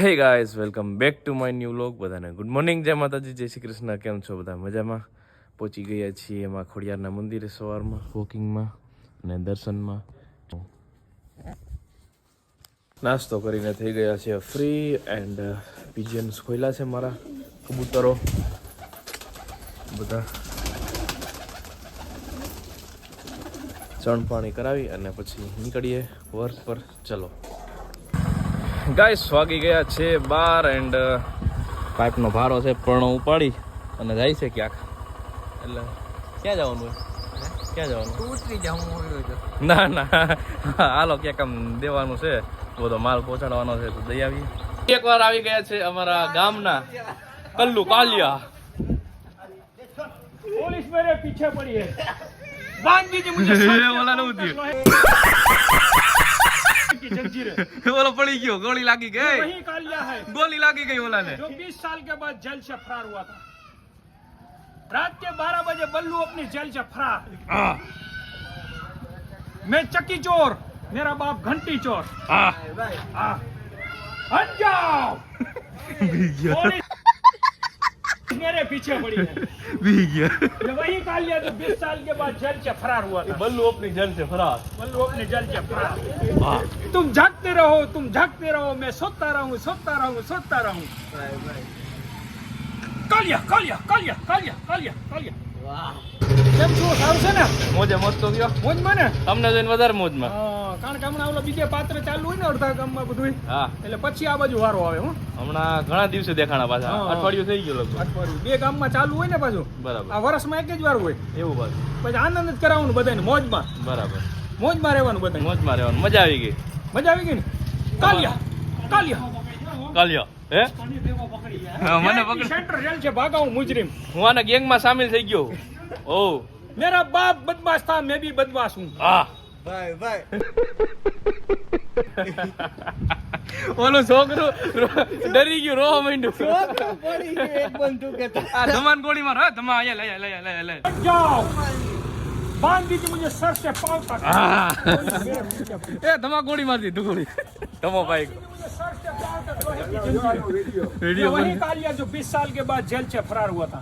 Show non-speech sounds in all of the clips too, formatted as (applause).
Hey guys welcome back to my new vlog બધાને good morning જય માતાજી, જય શ્રી કૃષ્ણ. કેમ છો બધા? મજામાં? પહોંચી ગયા છીએ એમાં ખોડિયારના મંદિરે સવારમાં વોકિંગમાં અને દર્શનમાં. નાસ્તો કરીને થઈ ગયા છે ફ્રી એન્ડ પિજન્સ ખોલ્યા છે મારા કબૂતરો. બધા ચણ પાણી કરાવી અને પછી નીકળીએ વર્ક પર. ચલો. ગાઈસ વાગી ગયા છે બાર એન્ડ પાઇપનો ભારો છે પણ ઉપાડી અને જાય છે ક્યાંક. એટલે ક્યાં જવાનું ક્યાં જવાનું ના ના. હાલો ક્યાંક આમ દેવાનું છે. બધો માલ પહોંચાડવાનો છે તો દઈ આવીએ. એકવાર આવી ગયા છે અમારા ગામના કલ્લુ કાલિયા પોલીસ મેરે પીછે પડી હે. બાંધી દીધી મુજે ઓલા ન ઉતી जंजीरें बोलो पड़ी क्यों गोली लागी गई वही कर लिया है गोली लागी गई बोला ने जो 20 साल के बाद जेल से फरार हुआ था रात के 12 बजे बल्लू अपनी जेल से फरार मैं चक्की चोर मेरा बाप घंटी चोर आ, आ, आ, मेरे पीछे पड़ी है। (laughs) गया। जब वही कालिया तो 20 साल के बाद जल से फरार हुआ था। बल्लू अपनी जल से फरार। बल्लू अपने जल से फरार। तुम जागते रहो तुम जागते रहो मैं सोता रहूँ सोता रहूँ सोता रहूँ। कालिया कालिया कालिया कालिया कालिया कालिया કેમ છો? સારું છે ને? મોજે મોજ તો ગયો. મોજમાં ને? તમને જોઈને વધારે મોજમાં. કારણ કે હમણાં ઓલો બીજે પાત્ર ચાલુ હોય ને અડધા ગામમાં બધું હા. એટલે પછી આ બાજુ વારો આવે હું. હમણાં ઘણા દિવસે દેખાણા પાછા. અઠવાડિયું થઈ ગયું લગભગ. અઠવાડિયું. બે ગામમાં ચાલુ હોય ને પાછું? બરાબર. આ વર્ષમાં એક જ વાર હોય. એવું બસ પછી આનંદ જ કરાવવાનું બધાને મોજમાં. બરાબર. મોજમાં રહેવાનું બધાને. મોજમાં રહેવાનું. મજા આવી ગઈ. મજા આવી ગઈ ને? કાલિયા. કાલિયા. કાલ્યો. મને પકડી. સેન્ટર રેલ છે ભાગા હું મુજરીમ. હું આના ગેંગમાં સામેલ થઈ ગયો. ઓ. મેરા બાપ બદમાશ થા મે બી બદમાશ હું. હા. ભાઈ ભાઈ. ઓલું છોકરું ડરી ગયો રોવા માંડ્યું. છોકરું પડી ગયું એક બંધુ કે આ ધમાન ગોળીમાં હા ધમા અહીંયા લઈ લઈ લઈ લઈ જાઓ. जाओ बांध दीजिए मुझे सर से पाँव तक હા मेरे पीछे पड़े। એ ધમા ગોળી મારતી ઢુકડી ધમો ભાઈ मुझे सर से पाँव तक लोहे की जंजीरें। ये वीडियो वही कालिया जो 20 साल के बाद जेल से फरार हुआ था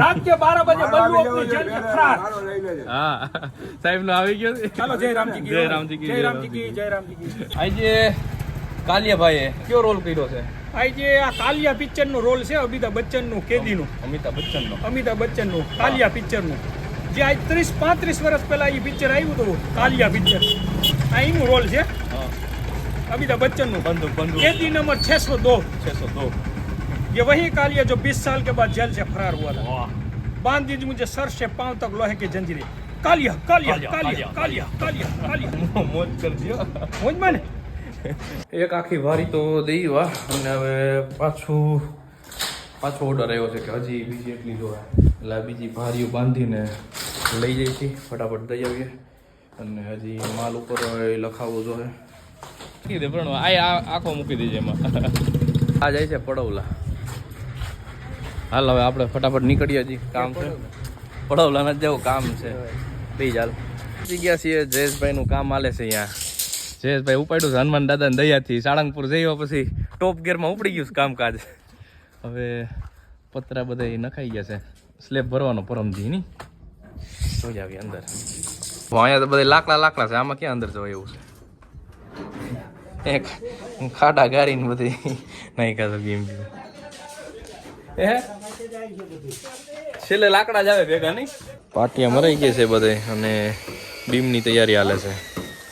रात के 12 बजे बल्लू अपनी जेल से फरार હા સાહેબ નો આવી ગયો છે. चलो जय राम जी की जय राम जी की, जय राम जी की जय राम जी की આજે કાલિયાભાઈએ કયો રોલ કર્યો છે આ જે આ કાલિયા પિક્ચર નો રોલ છે અમિતાભ બચ્ચન નું કેદી નું અમિતાભ બચ્ચન નો અમિતાભ બચ્ચન નું કાલિયા પિક્ચર નું જે આજ ત્રીસ પાંત્રીસ વર્ષ પહેલા એ પિક્ચર આવ્યું હતું કાલિયા પિક્ચર આ એનું રોલ છે अमिताभ बच्चन નું બંદૂક બંદૂક कैदी नंबर 602 છસો દો ये वही कालिया जो 20 साल के बाद जेल से फरार हुआ था बांध दीजिए मुझे सर से पांव तक लोहे की जंजीरें कालिया कालिया कालिया, कालिया कालिया कालिया कालिया (laughs) મોજ કરજો મોજ માં ને એક આખી વારી તો દઈ વા અને હવે પાછું પાછો ઓર્ડર આવ્યો છે કે હજી બીજી એટલી જોવા એટલે આ બીજી ભારીઓ બાંધીને લઈ જઈ છીએ ફટાફટ દઈ આવીએ. અને હજી માલ ઉપર લખાવો જોઈએ મૂકી દે પણ આ આખો મૂકી દેજે એમાં. આ જાય છે પડવલા. હાલ હવે આપણે ફટાફટ નીકળીએ હજી કામ છે. પડવલા જ જેવું કામ છે. બે ચાલ ગયા છીએ જયેશભાઈનું કામ હાલે છે અહીંયા. જયેશભાઈ ઉપાડ્યું છે હનુમાન દાદાને દયાથી. સાળંગપુર જઈવા પછી ટોપ ગેરમાં ઉપડી ગયું છે કામકાજ. હવે પતરા બધા નખાઈ ગયા છે. સ્લેબ ભરવાનો પરમથી નહીં આવી અંદર. અહીંયા તો બધા લાકડા લાકડા છે આમાં ક્યાં અંદર જવાય એવું છે? એક ખાડા ગારીને બધી નહીં કાતો ગેમ એ છેલ્લે લાકડા જ આવે ભેગા નહીં? પાટિયા મરાઈ ગયા છે બધે અને બીમની તૈયારી હાલે છે.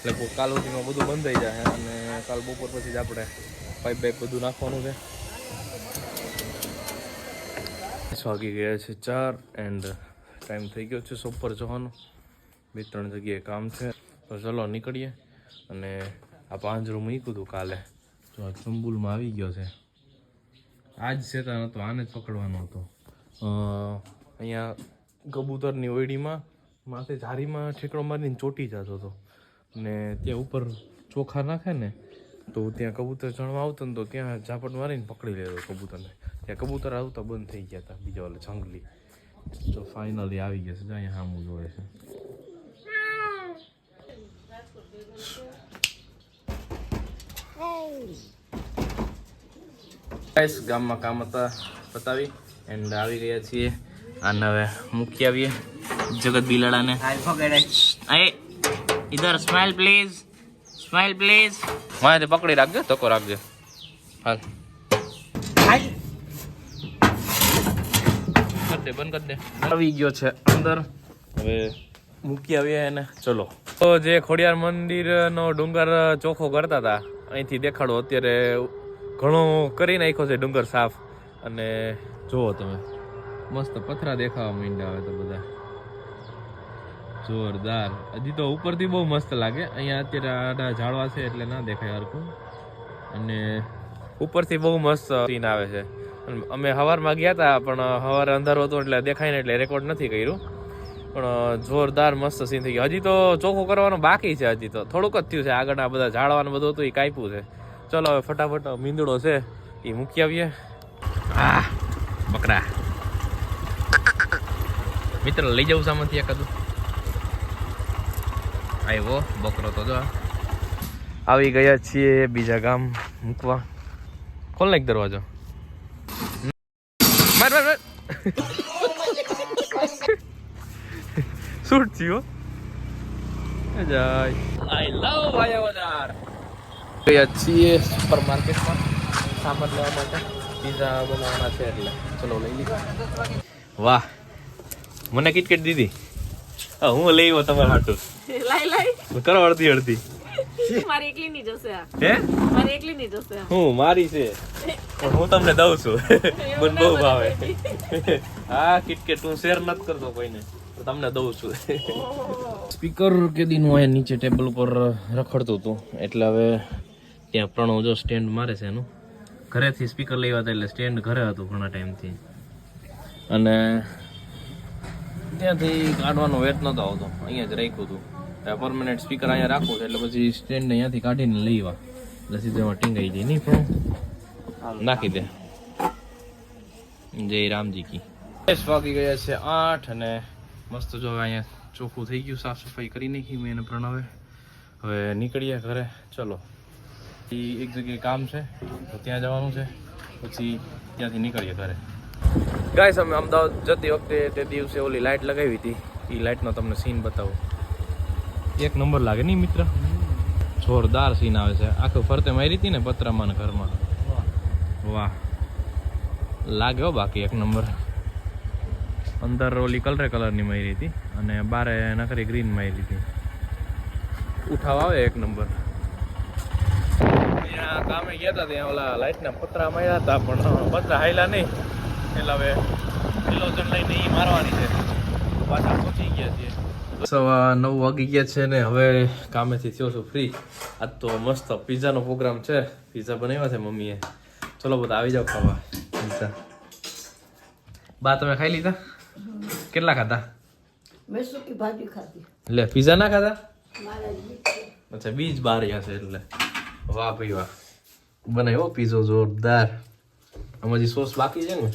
એટલે કાલ સુધીમાં બધું બંધ થઈ જાય અને કાલ બપોર પછી જ આપણે પાઇપ બાઇપ બધું નાખવાનું છે. વાગી ગયા છે ચાર એન્ડ ટાઈમ થઈ ગયો છે સોપર પર જવાનો. બે ત્રણ જગ્યાએ કામ છે. તો ચલો નીકળીએ. અને આ પાંજરું મૂક્યું હતું કાલે. તો આ ચંબુલમાં આવી ગયો છે. આજ શેતાન હતો, આને જ પકડવાનો હતો. અહીંયા કબૂતરની ઓયડીમાં માથે ઝારીમાં ઠેકડો મારીને ચોટી જતો હતો. ને ત્યાં ઉપર ચોખા નાખે ને, તો ત્યાં કબૂતર ચણવા આવતો ને તો ત્યાં ઝાપટ મારીને પકડી લેતો કબૂતરને. ત્યાં કબૂતર આવતા બંધ થઈ ગયા હતા, બીજા વાલે જંગલી. તો ફાઇનલી આવી ગયા છે. જો અહીંયા સામું જોવે છે. ગાઈસ ગામમાં કામ હતા પતાવી એન્ડ આવી ગયા છીએ. અને હવે મૂકી આવીએ જગત બિલાડાને. ઇધર સ્માઈલ પ્લીઝ સ્માઇલ પ્લીઝ મારે પકડી રાખજો ધક્કો રાખજો. હાલ. દે બંધ કરી દે. આવી ગયો છે અંદર. હવે મૂકી આવીએ એને. ચલો. તો જે ખોડિયાર મંદિરનો ડુંગર ચોખ્ખો કરતા હતા અહીંથી દેખાડો. અત્યારે ઘણો કરી નાખ્યો છે ડુંગર સાફ. અને જુઓ તમે મસ્ત પથરા દેખાવા માંડ્યા આવે તો બધા. જોરદાર. હજી તો ઉપરથી બહુ મસ્ત લાગે. અહીંયા અત્યારે આડા ઝાડવા છે એટલે ના દેખાય હરખું. અને ઉપરથી બહુ મસ્ત સીન આવે છે. અમે સવારમાં ગયા હતા પણ સવારે અંધારું હતું એટલે દેખાય ને એટલે રેકોર્ડ નથી કર્યું. પણ જોરદાર મસ્ત સીન થઈ ગયો. હજી તો ચોખ્ખું કરવાનું બાકી છે હજી તો. થોડુંક જ થયું છે આગળના બધા ઝાડવાનું બધું હતું, એ કાપ્યું છે. ચલો હવે ફટાફટ મીંદડો છે, એ મૂકી આવીએ. આ બકરા. મિત્ર, લઈ જવું સામાનથી એકાદું આવ્યો બકરો તો જો. આવી ગયા છીએ બીજા ગામ મૂકવા. ખોલ નાખ દરવાજો. માર માર શૂટ થયો? જાય. આઈ લવ ભાયાવદાર ગયા છીએ સુપર માર્કેટમાં સામાન લેવા માટે. પીઝા બનાવવાના છે એટલે. ચલો લઈ લઈએ. વાહ. મને કિટકેટ દીધી. હું લઈ આવ્યો તમારા હાટું. લઈ લઈ. કરો અડધી અડધી. (laughs) મારી એકલી ની જશે હે? મારી એકલી ની જશે હું મારી છે. પણ હું તમને દઉં છું. (laughs) મને બહુ ભાવે. (laughs) હા કિટકેટ હું શેર નથી કરતો કોઈને તો તમને દઉં છું. સ્પીકર કેદીનું અહીંયા નીચે ટેબલ ઉપર રખડતું હતું. એટલે હવે ત્યાં પ્રણવ જો સ્ટેન્ડ મારે છે એનું. ઘરેથી સ્પીકર લેવા હતા એટલે સ્ટેન્ડ ઘરે હતું ઘણા ટાઈમથી. અને ત્યાંથી કાઢવાનો વેટ નતો આવતો. અહીંયા જ રાખ્યું હતું. પરમનન્ટ સ્પીકર અહીંયા રાખવું છે એટલે પછી સ્ટેન્ડ અહીંયાથી કાઢીને લઈવા એટલે સીધું એમાં ટીંગાઈ જાય. નહીં પણ નાખી દે. જય રામજી કી વાગી ગયા છે આઠ અને મસ્ત જો હવે અહીંયા ચોખ્ખું થઈ ગયું સાફ સફાઈ કરી નાખી મેં એને પ્રણવે. હવે નીકળીએ ઘરે. ચલો. એ એક જગ્યાએ કામ છે તો ત્યાં જવાનું છે. પછી ત્યાંથી નીકળીએ ઘરે. ગાય અમે અમદાવાદ જતી વખતે તે દિવસે ઓલી લાઇટ લગાવી હતી. એ લાઇટનો તમને સીન બતાવું. એક નંબર લાગે નહીં મિત્ર? જોરદાર સીન આવે છે. આખું ફરતે મારી હતી ને પતરામાં ઘરમાં. વાહ. લાગે હો બાકી એક નંબર. અંદર ઓલી કલરે કલરની મારી હતી અને બારે નકરી ગ્રીન મારી હતી. ઉઠાવ આવે એક નંબર. કામે ગયા હતા ત્યાં ઓલા લાઇટના પતરા માર્યા હતા પણ પતરા હાયલા નહીં. એટલે હવે કિલોજન લઈને એ મારવાની છે. પાછા પહોંચી ગયા છીએ. સવા નવ વાગી ગયા છે ને હવે કામેથી થયો છું ફ્રી આજ તો મસ્ત પીઝાનો પ્રોગ્રામ છે. પિઝા બનાવ્યા છે મમ્મીએ. ચલો બધા આવી જાઓ ખાવા. પીઝા. બા તમે ખાઈ લીધા? કેટલા ખાધા? મેં સૂકી ભાજી ખાધી. એટલે પિઝા ના ખાધા. અચ્છા બીજ બાર છે એટલે. વાહ ભાઈ વાહ. બનાવ્યો પીઝો જોરદાર. આમાં હજી સોસ બાકી છે ને?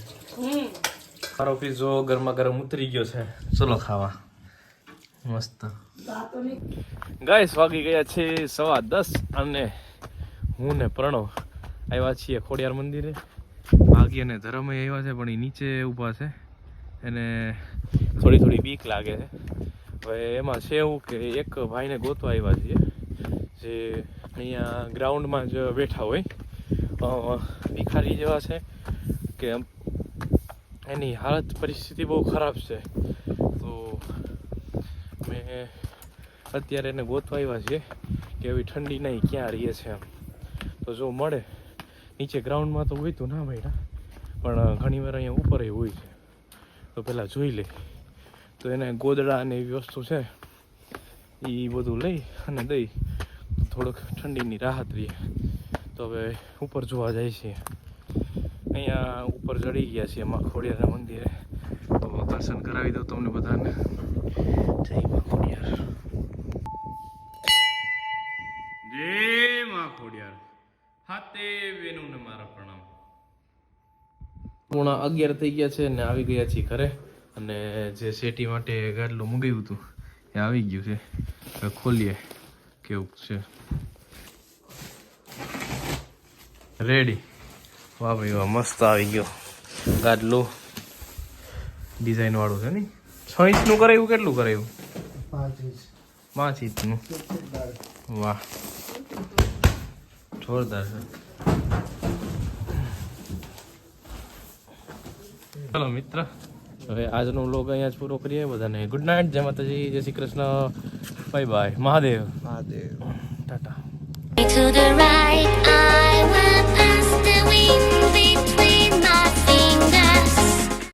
સારો પીઝો ગરમા ગરમ ઉતરી ગયો છે. ચલો ખાવા. મસ્ત. ગાઈસ, વાગી ગયા છે સવા દસ અને હું ને પ્રણવ આવ્યા છીએ ખોડિયાર મંદિરે. ભાગ્ય અને ધરમે આવ્યા છે, પણ એ નીચે ઊભા છે એને થોડી થોડી બીક લાગે છે. હવે એમાં છે એવું કે એક ભાઈને ગોતવા આવ્યા છીએ, જે અહીંયા ગ્રાઉન્ડમાં જ બેઠા હોય. ભિખારી જેવા છે કે એની હાલત પરિસ્થિતિ બહુ ખરાબ છે. તો મેં અત્યારે એને ગોતવા છીએ કે એવી ઠંડી નહીં ક્યાં રહીએ છે એમ. તો જો મળે. નીચે ગ્રાઉન્ડમાં તો હોય તો ના મળ્યા પણ ઘણી વાર અહીંયા ઉપર હોય છે. તો પહેલાં જોઈ લે. તો એને ગોદડા અને એવી વસ્તુ છે એ બધું લઈ અને દઈ. થોડુંક ઠંડીની રાહત રહે. તો હવે ઉપર જોવા જાય છે. અહીંયા ઉપર ચડી ગયા છીએ એમાં ખોડિયારના મંદિરે. તો દર્શન કરાવી દઉં તમને બધાને. જય મા ખોડિયાર. જય મા ખોડિયાર. હાતે બેનું ને મારા પ્રણામ. પૂર્ણ અગિયાર થઈ ગયા છે ને આવી ગયા છીએ ઘરે. અને જે શેટી માટે ગાડલું મૂકાયું હતું એ આવી ગયું છે. હવે ખોલીએ કેવું છે. રેડી વાહ ભાઈ વાહ મસ્ત આવી ગયો ગાડલું ડિઝાઇન વાળું છે ને છ ઇંચનું કરાયું કેટલું કરાયું? પાંચ ઇંચનું? વાહ. જોરદાર છે. ચલો મિત્ર. હવે આજનો વ્લોગ અહીંયા જ પૂરો કરીએ બધાને. ગુડ નાઇટ જય માતાજી જય Shri Krishna. Bye bye Mahadev. Mahadev. Tata.